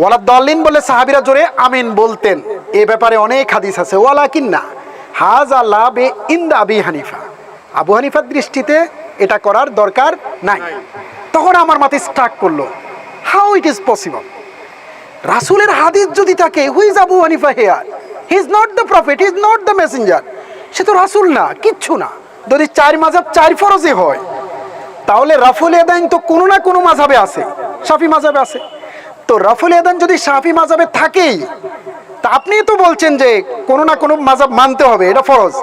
ওয়ালা দলিন বলে সাহাবিরা জোরে আমিন বলতেন। এ ব্যাপারে অনেক হাদিস আছে। ওয়ালা কিন্না হাজ আল্লাহ বে ইন্দা আবি হানিফা। আবু হানিফার দৃষ্টিতে এটা করার দরকার নাই। তখন আমার মাথায় স্ট্রাক করল। হাউ ইট ইজ পসিবল রাসুলের হাদিস যদি থাকে who's Abu Hanifa here he is not the prophet is not the messenger সে তো রাসুল না, কিচ্ছু না। যদি চার মাঝাব চার ফরজে হয়, তাহলে রাফুল এদাইন তো কোনো না কোনো মাঝাবে আছে, সাফি মাঝাবে আছে। তো রাফুল এদান যদি সাফি মাজাবে থাকেই, তা আপনি তো বলছেন যে কোনো না কোনো মাজাব মানতে হবে, এটা ফরজ।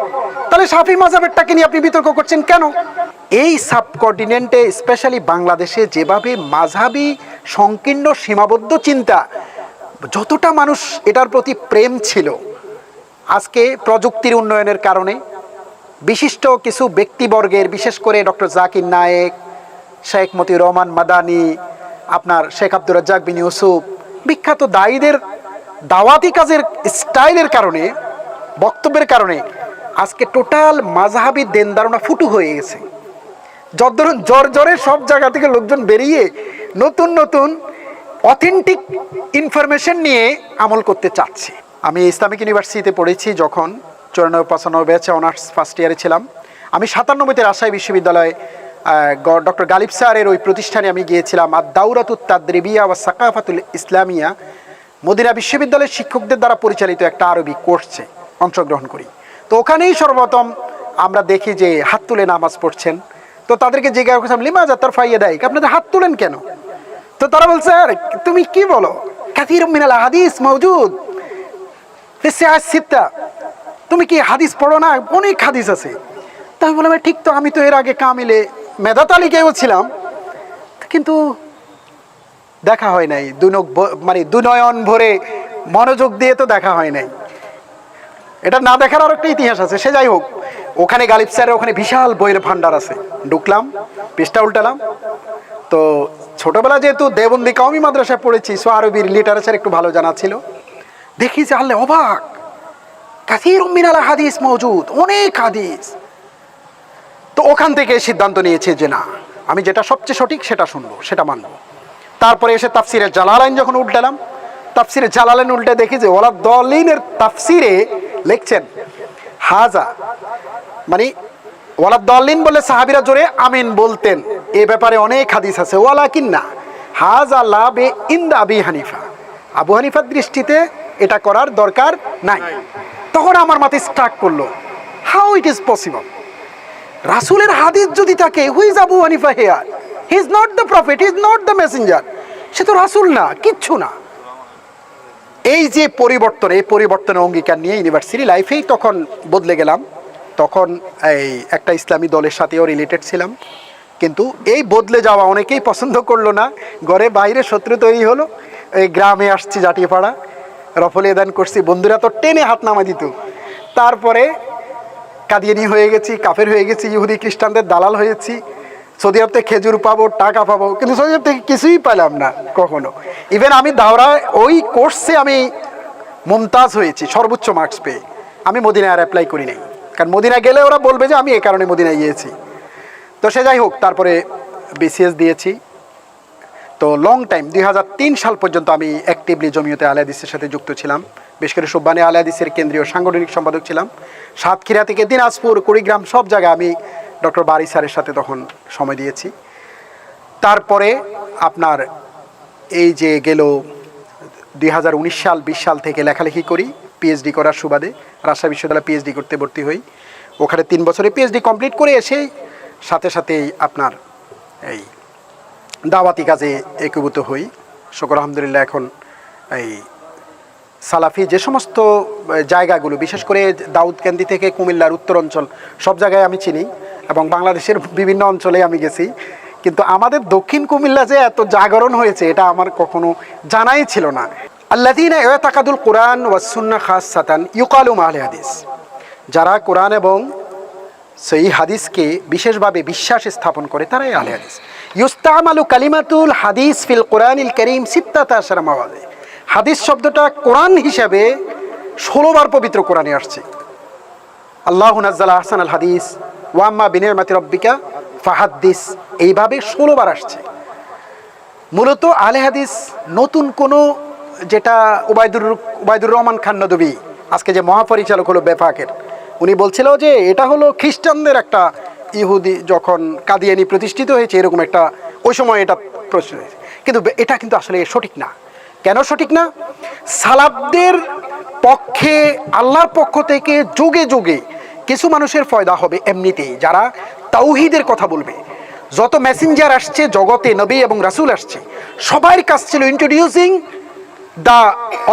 তাহলে সাফি মাঝাবেরটাকে নিয়ে আপনি বিতর্ক করছেন কেন? এই সাবকন্টিনেন্টে, স্পেশালি বাংলাদেশে, যেভাবে মাঝাবি সংকীর্ণ সীমাবদ্ধ চিন্তা, যতটা মানুষ এটার প্রতি প্রেম ছিল, আজকে প্রযুক্তির উন্নয়নের কারণে, বিশিষ্ট কিছু ব্যক্তিবর্গের, বিশেষ করে ডক্টর জাকির নায়েক, শেখ মতি রহমান মাদানি আপনার শেখ আব্দুর রাজ্জাক বিন ইউসুফ, বিখ্যাত দায়ীদের, দাওয়াতি কাজের স্টাইলের কারণে, বক্তব্যের কারণে আজকে টোটাল মাঝহাবি দেন ধারণা ফুটু হয়ে গেছে। যত ধরুন জ্বর জ্বরে সব জায়গা থেকে লোকজন বেরিয়ে নতুন নতুন অথেন্টিক ইনফরমেশন নিয়ে আমল করতে চাচ্ছে। আমি ইসলামিক ইউনিভার্সিটিতে পড়েছি যখন, চুরানব্বই পঁচানব্বই ব্যাচে অনার্স ফার্স্ট ইয়ারে ছিলাম। আমি সাতানব্বইতে রাজশাহী বিশ্ববিদ্যালয়ে ডক্টর গালিব স্যারের ওই প্রতিষ্ঠানে আমি গিয়েছিলাম আর দাউরাতুত তাদ্রিবিয়া ওয়া সাকাফাতুল ইসলামিয়া। মদিনা বিশ্ববিদ্যালয়ের শিক্ষকদের দ্বারা পরিচালিত একটা আরবি কোর্সে অংশগ্রহণ করি। তো ওখানেই সর্বপ্রথম আমরা দেখি যে হাত তুলে নামাজ পড়ছেন। তো তাদেরকে জিজ্ঞাসা করছিলাম, লিমা যাত্রার ফাইয়ে দেয়? আপনাদের হাত তুলেন কেন? তো তারা বলছে আরে তুমি কি বলো? কাথির মিনাল হাদিস মৌজুদ সিত্তা। তুমি কি হাদিস পড়ো না? অনেক হাদিস আছে। তা আমি বললাম ঠিক তো, আমি তো এর আগে কামিলে মেধা তালিকায়ও ছিলাম, কিন্তু দেখা হয় নাই। দুনক মানে দুনয়ন ভরে মনোযোগ দিয়ে তো দেখা হয় নাই। এটা না দেখার আর একটা ইতিহাস আছে, সে যাই হোক, ওখানে গালিব স্যারের ওখানে বিশাল বইয়ের ভান্ডার আছে। ঢুকলাম, পৃষ্ঠা উল্টালাম। তো ছোটবেলা যেহেতু দেবন্দি কওমি মাদ্রাসায় পড়েছি, সো আরবির লিটারেচার একটু ভালো জানা ছিল। দেখি যে আল্লে অবাক। কাসির মিনাল হাদিস মজুদ, অনেক হাদিস। তো ওখান থেকে সিদ্ধান্ত নিয়েছে যে না, আমি যেটা সবচেয়ে সঠিক সেটা শুনব, সেটা মানবো। তারপরে এসে তাফসিরে জালালাইন যখন উল্টালাম, তাফসিরে জালালাইন উল্টে দেখি যে ওলা দলিনের তাফসিরে লিখছেন, হাজা মানে ওয়ালা দলিন বলে সাহাবিরা জোরে আমিন বলতেন। এ ব্যাপারে অনেক হাদিস আছে। ওয়ালা কিন্না হাজা লাভে ইন্দা আবি হানিফা। আবু হানিফার দৃষ্টিতে এটা করার দরকার নাই। তখন আমার মাথায় স্ট্রাক করল। হাউ ইট ইজ পসিবল রাসুলের হাদিস যদি থাকে who's Abu Hanifa here he is not the prophet is not the messenger সে তো রাসুল না, কিচ্ছু না। এই যে পরিবর্তন, এই পরিবর্তনের অঙ্গীকার নিয়ে ইউনিভার্সিটি লাইফেই তখন বদলে গেলাম। তখন এই একটা ইসলামী দলের সাথেও রিলেটেড ছিলাম। কিন্তু এই বদলে যাওয়া অনেকেই পছন্দ করল না। ঘরে বাইরে শত্রু তৈরি হলো। এই গ্রামে আসছি জাটিপাড়া। রফলে দান করছি। বন্ধুরা তো টেনে হাত নামা দিত। তারপরে কাদিয়ানি হয়ে গেছি, কাফের হয়ে গেছি, ইহুদি খ্রিস্টানদের দালাল হয়েছি। সৌদি আরব থেকে খেজুর পাবো, টাকা পাবো, কিন্তু সৌদি আরব থেকে কিছুই পেলাম না কখনো। ইভেন আমি দাওরা ওই কোর্সে আমি মুমতাজ হয়েছি, সর্বোচ্চ মার্কস পেয়ে। আমি মদিনায় আর অ্যাপ্লাই করি নাই। কারণ মদিনায় গেলে ওরা বলবে যে আমি এই কারণে মদিনায় গিয়েছি। তো সে যাই হোক, তারপরে বিসিএস দিয়েছি। তো লং টাইম দুই হাজার তিন সাল পর্যন্ত আমি অ্যাক্টিভলি জমিয়তে আলে হাদিসের সাথে যুক্ত ছিলাম। বেশ করে সুব্বানি আলে হাদিসের কেন্দ্রীয় সাংগঠনিক সম্পাদক ছিলাম। সাতক্ষীরা থেকে দিনাজপুর, কুড়িগ্রাম সব জায়গায় আমি ডক্টর বারি স্যারের সাথে তখন সময় দিয়েছি। তারপরে আপনার এই যে গেল দুই হাজার উনিশ সাল, বিশ সাল থেকে লেখালেখি করি পিএইচডি করার সুবাদে রাজশাহী বিশ্ববিদ্যালয়ে পিএইচডি করতে ভর্তি হই। ওখানে তিন বছরে পিএইচডি কমপ্লিট করে এসেই সাথে সাথেই আপনার এই দাওয়াতি কাজে একীভূত হই। শকর আলহামদুলিল্লাহ এখন এই সালাফি, যে সমস্ত জায়গাগুলো, বিশেষ করে দাউদকান্দি থেকে কুমিল্লার উত্তর অঞ্চল, সব জায়গায় আমি চিনি এবং বাংলাদেশের বিভিন্ন অঞ্চলে আমি গেছি। কিন্তু আমাদের দক্ষিণ কুমিল্লা যে এত জাগরণ হয়েছে, এটা আমার কখনো জানাই ছিল না। আল্লাদিন তাকাদুল কোরআন ওয়াসুন্না খাস সাতান ইউকালুম আহলে হাদিস। যারা কোরআন এবং সেই হাদিসকে বিশেষভাবে বিশ্বাস স্থাপন করে, তারাই আলে হাদিস। ইউস্তামালু কালিমাতুল হাদিস ফিল কোরআন ইল করিম সিত্তাতা আশারামাওয়াজে হাদিস শব্দটা কোরআন হিসাবে ষোলোবার পবিত্র কোরআনে আসছে। আল্লাহ নাজ্জাল আহসান আল হাদিস ওয়াম্মা বিনের মাতি রব্বিকা ফাহাদ্দিস এইভাবে ষোলোবার আসছে। মূলত আলে হাদিস নতুন কোনো যেটা উবায়দুর উবায়দুর রহমান খান নদবী আজকে যে মহাপরিচালক হলো বেফাকের, উনি বলছিল যে এটা হলো খ্রিস্টানদের একটা ইহুদি যখন কাদিয়ানি প্রতিষ্ঠিত হয়েছে, এরকম একটা, ওই সময় এটা প্রশ্ন হয়েছে। কিন্তু এটা কিন্তু আসলে সঠিক না। কেন সঠিক না? সালাবদের পক্ষে আল্লাহর পক্ষ থেকে যুগে যুগে কিছু মানুষের ফয়দা হবে এমনিতেই, যারা তাওহিদের কথা বলবে। যত মেসেঞ্জার আসছে, জগতে নবী এবং রাসুল আসছে, সবার কাজ ছিল introducing the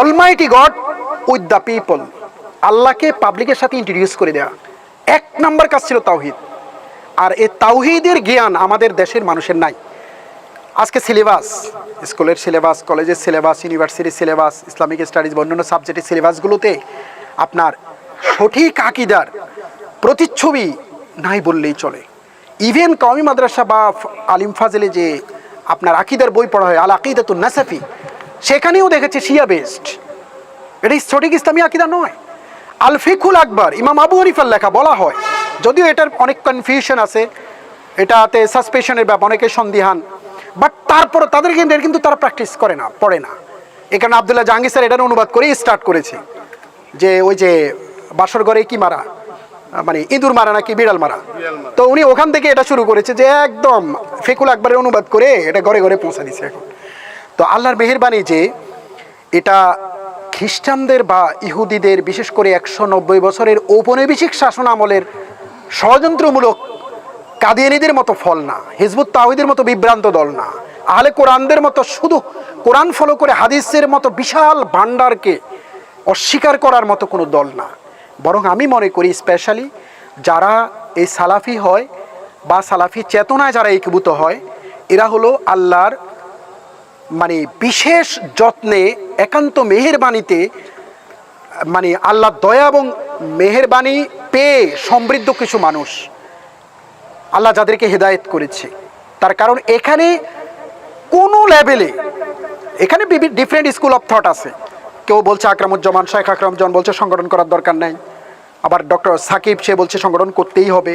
almighty God with the people আল্লাহকে পাবলিকের সাথে ইন্ট্রোডিউস করে দেওয়া এক নাম্বার কাজ ছিল তাওহিদ। আর এই তাওহিদের জ্ঞান আমাদের দেশের মানুষের নাই। আজকে সিলেবাস, স্কুলের সিলেবাস, কলেজের সিলেবাস, ইউনিভার্সিটির সিলেবাস, ইসলামিক স্টাডিজ বা অন্যান্য সাবজেক্টের সিলেবাসগুলোতে আপনার সঠিক আকিদার প্রতিচ্ছবি নাই বললেই চলে। ইভেন কওমি মাদ্রাসা বা আলিম ফাজেলে যে আপনার আকিদার বই পড়া হয় আল আকিদাতুন নাসাফি, সেখানেও দেখেছে শিয়া বেস্ট এটা সঠিক ইসলামী আকিদা নয়? আল ফিকুল আকবর, ইমাম আবু হানিফার লেখা বলা হয়। যদিও এটার অনেক কনফিউশন আছে, এটাতে সাসপেশনের ব্যাপার, অনেকে সন্দিহান বাট তারপরে তাদের কিন্তু কিন্তু তারা প্র্যাকটিস করে না পড়ে না। এখানে আবদুল্লাহ জাহাঙ্গীর স্যার এটার অনুবাদ করেই স্টার্ট করেছে। যে ওই যে বাসর ঘরে কি মারা? মানে ইঁদুর মারা নাকি বিড়াল মারা? তো উনি ওখান থেকে এটা শুরু করেছে যে একদম ফেকুল আকবরের অনুবাদ করে এটা ঘরে ঘরে পৌঁছা দিছে এখন। তো আল্লাহর মেহেরবানি যে এটা খ্রিস্টানদের বা ইহুদিদের বিশেষ করে একশো নব্বই বছরের ঔপনিবেশিক শাসন আমলের ষড়যন্ত্রমূলক কাদিয়ানিদের মতো ফল না, হিজবুত তাহিদের মতো বিভ্রান্ত দল না। আহলে কোরআনদের মতো শুধু কোরআন ফলো করে হাদিসের মতো বিশাল ভাণ্ডারকে অস্বীকার করার মতো কোনো দল না। বরং আমি মনে করি স্পেশালি যারা এই সালাফি হয় বা সালাফি চেতনায় যারা একীভূত হয়, এরা হলো আল্লাহর মানে বিশেষ যত্নে একান্ত মেহেরবানিতে মানে আল্লাহ দয়া এবং মেহেরবানি পেয়ে সমৃদ্ধ কিছু মানুষ। আল্লাহ যাদেরকে হেদায়েত করেছে। তার কারণ এখানে কোনো লেভেলে, এখানে বিভিন্ন ডিফারেন্ট স্কুল অফ থট আছে। কেউ বলছে আকরামুজ্জামান, শেখ আকরামুজ্জামান বলছে সংগঠন করার দরকার নাই। আবার ডক্টর সাকিব, সে বলছে সংগঠন করতেই হবে।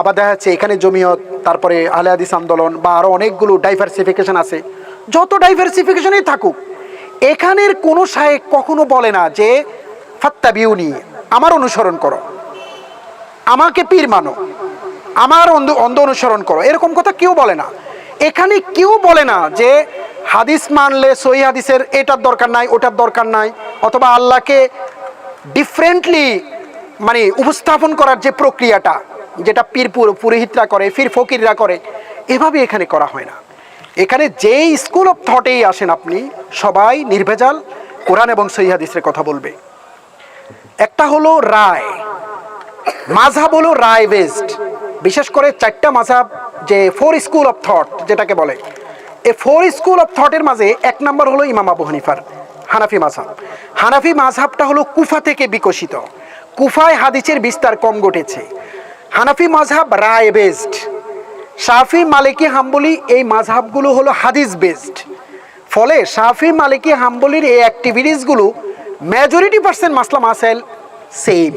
আবার দেখা যাচ্ছে এখানে জমিয়ত, তারপরে আহলে হাদিস আন্দোলন বা আরও অনেকগুলো ডাইভার্সিফিকেশন আছে। যত ডাইভার্সিফিকেশনই থাকুক, এখানের কোনো শায়েক কখনো বলে না যে ফাত্তা বিউনি আমার অনুসরণ করো। আমাকে পীর মানো। আমার অন্ধ অন্ধ অনুসরণ করো। এরকম কথা কেউ বলে না। এখানে কেউ বলে না যে হাদিস মানলে সহি হাদিসের এটার দরকার নাই, ওটার দরকার নাই, অথবা আল্লাহকে ডিফারেন্টলি মানে উপস্থাপন করার যে প্রক্রিয়াটা, যেটা পীর পুর- পুরোহিতরা করে ফির ফকিররা করে, এভাবে এখানে করা হয় না। এখানে যেই স্কুল অফ থটেই আসেন আপনি, সবাই নির্ভেজাল, কোরআন এবং সহি হাদিসের কথা বলবে। একটা হলো রায়। মাঝহাব হলো রায় বেসড বিশেষ করে চারটা মাঝহাব যে ফোর স্কুল অফ থট যেটাকে বলে। এই ফোর স্কুল অফ থটের মাঝে এক নম্বর হলো ইমাম আবু হানিফার হানাফি মাঝহাব হানাফি মাঝহাবটা হলো কুফা থেকে বিকশিত। কুফায় হাদিসের বিস্তার কম ঘটেছে। হানাফি মাঝহাব রায় বেসড শাফি, মালিকি, হাম্বলি এই মাঝহাবগুলো হলো হাদিস বেসড ফলে শাফি, মালিকি, হাম্বলির এই অ্যাক্টিভিটিসগুলো মেজরিটি পার্সেন্ট মাসলা মাসাইল সেম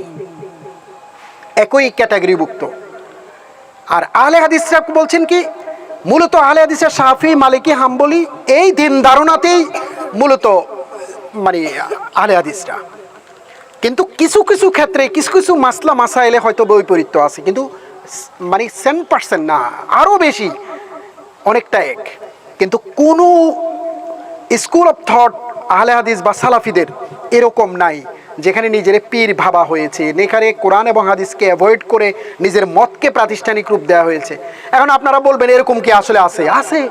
একই ক্যাটাগরিভুক্ত আর আহলে হাদিসরা বলছেন কি, মূলত আহলে হাদিসের সাফি মালিকি, হাম্বলি এই দিন ধারণাতেই মূলত মানে আহলে হাদিসরা। কিন্তু কিছু কিছু ক্ষেত্রে, কিছু কিছু মাসলা, মাসাইলে হয়তো বৈপরীত্য আছে, কিন্তু মানে সেন পার্সেন্ট না আরও বেশি, অনেকটা এক। কিন্তু কোনো স্কুল অফ থট, আহলে হাদিস বা সালাফিদের এরকম নাই। যেখানে নিজের পীর ভাবা হয়েছে। যেখানে কোরআন এবং হাদিসকে অ্যাভয়েড করে নিজের মতকে প্রাতিষ্ঠানিক রূপ দেওয়া হয়েছে। এখন আপনারা বলবেন, এরকম কি আসলে আছে? আছে।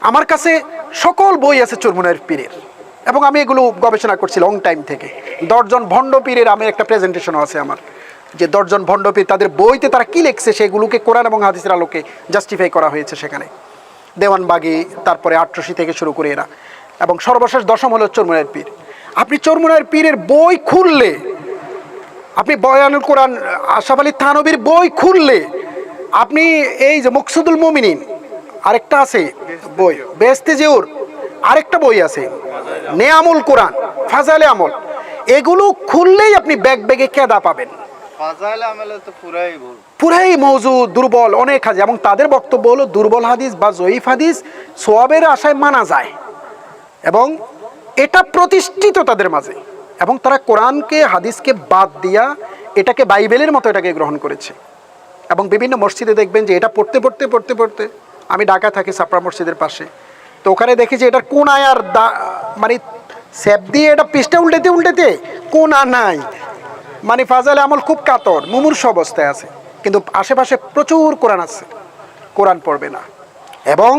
আমার কাছে সকল বই আছে চরমুনের পীরের। এবং আমি এগুলো গবেষণা করছি লং টাইম থেকে। দশজন ভণ্ড পীরের আমি একটা প্রেজেন্টেশনও আছে আমার। যে দশজন ভণ্ড পীর, তাদের বইতে তারা কি লিখছে সেগুলোকে কোরআন এবং হাদিসের আলোকে জাস্টিফাই করা হয়েছে সেখানে। দেওয়ানবাগি, তারপরে আটরশি থেকে শুরু করে এরা। এবং সর্বশেষ দশম হলো চরমুনের পীর। আপনি চরমুনের পীরের বই খুললে আপনি বয়ানুল কোরআন আশাফ আলী থানবীর বই খুললে আপনি এই যে মকসুদুল মমিনিন আরেকটা আছে বই বেস্তে জেউর আরেকটা বই আছে নেয়ামুল কোরআন ফাজালে আমল এগুলো খুললেই আপনি ব্যাগ ব্যাগে কেদা পাবেন। পুরাই মৌজু দুর্বল অনেক হাদিস এবং তাদের বক্তব্য হলো দুর্বল হাদিস বা জয়ীফ হাদিস সোয়াবের আশায় মানা যায়। এবং এটা প্রতিষ্ঠিত তাদের মাঝে। এবং তারা কোরআনকে, হাদিসকে বাদ দিয়া এটাকে বাইবেলের মতো এটাকে গ্রহণ করেছে। এবং বিভিন্ন মসজিদে দেখবেন যে এটা পড়তে পড়তে পড়তে পড়তে আমি ঢাকা থাকি সাপড়া মসজিদের পাশে। তো ওখানে দেখি যে এটার কোন আয়ার দা মানে স্যাপ দিয়ে এটা পৃষ্ঠা উল্টেতে উল্টেতে কোন আর নাই। মানে ফাজালে আমল খুব কাতর, মুমূর্ষ অবস্থায় আছে। কিন্তু আশেপাশে প্রচুর কোরআন আছে। কোরআন পড়বে না। এবং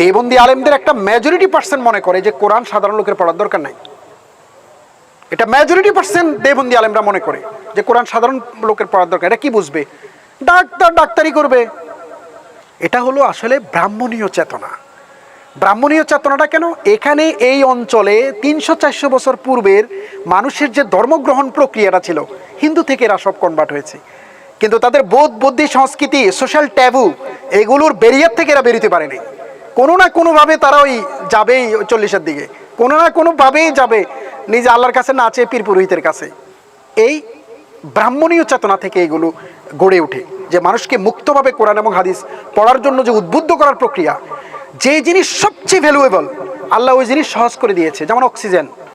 দেবন্দি আলেমদের একটা মেজরিটি পার্সেন্ট মনে করে যে কোরআন সাধারণ লোকের পড়ার দরকার নাই। এটা মেজরিটি পার্সেন্ট দেবন্দি আলেমরা মনে করে যে কোরআন সাধারণ লোকের পড়ার দরকার, এটা কি বুঝবে? ডাক্তার ডাক্তারি করবে। এটা হলো আসলে ব্রাহ্মণীয় চেতনা। ব্রাহ্মণীয় চেতনাটা কেন? এখানে এই অঞ্চলে তিনশো চারশো বছর পূর্বের মানুষের যে ধর্মগ্রহণ প্রক্রিয়াটা ছিল, হিন্দু থেকে এরা সব কনভার্ট হয়েছে। কিন্তু তাদের বোধ বুদ্ধি, সংস্কৃতি সোশ্যাল ট্যাবু এগুলোর ব্যারিয়ার থেকে এরা বেরোতে পারেনি। কোনো না কোনোভাবে তারা ওই যাবেই চল্লিশের দিকে। কোনো না কোনোভাবেই যাবে নিজে আল্লাহর কাছে না চেয়ে পীর পুরোহিতের কাছে। এই ব্রাহ্মণীয় চেতনা থেকে এগুলো গড়ে ওঠে যে মানুষকে মুক্তভাবে কোরআন এবং হাদিস পড়ার জন্য যে উদ্বুদ্ধ করার প্রক্রিয়া, যে জিনিস সবচেয়ে ভ্যালুয়েবল আল্লাহ ওই জিনিস সহজ করে দিয়েছে, যেমন অক্সিজেন